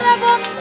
আমার বন্ধু।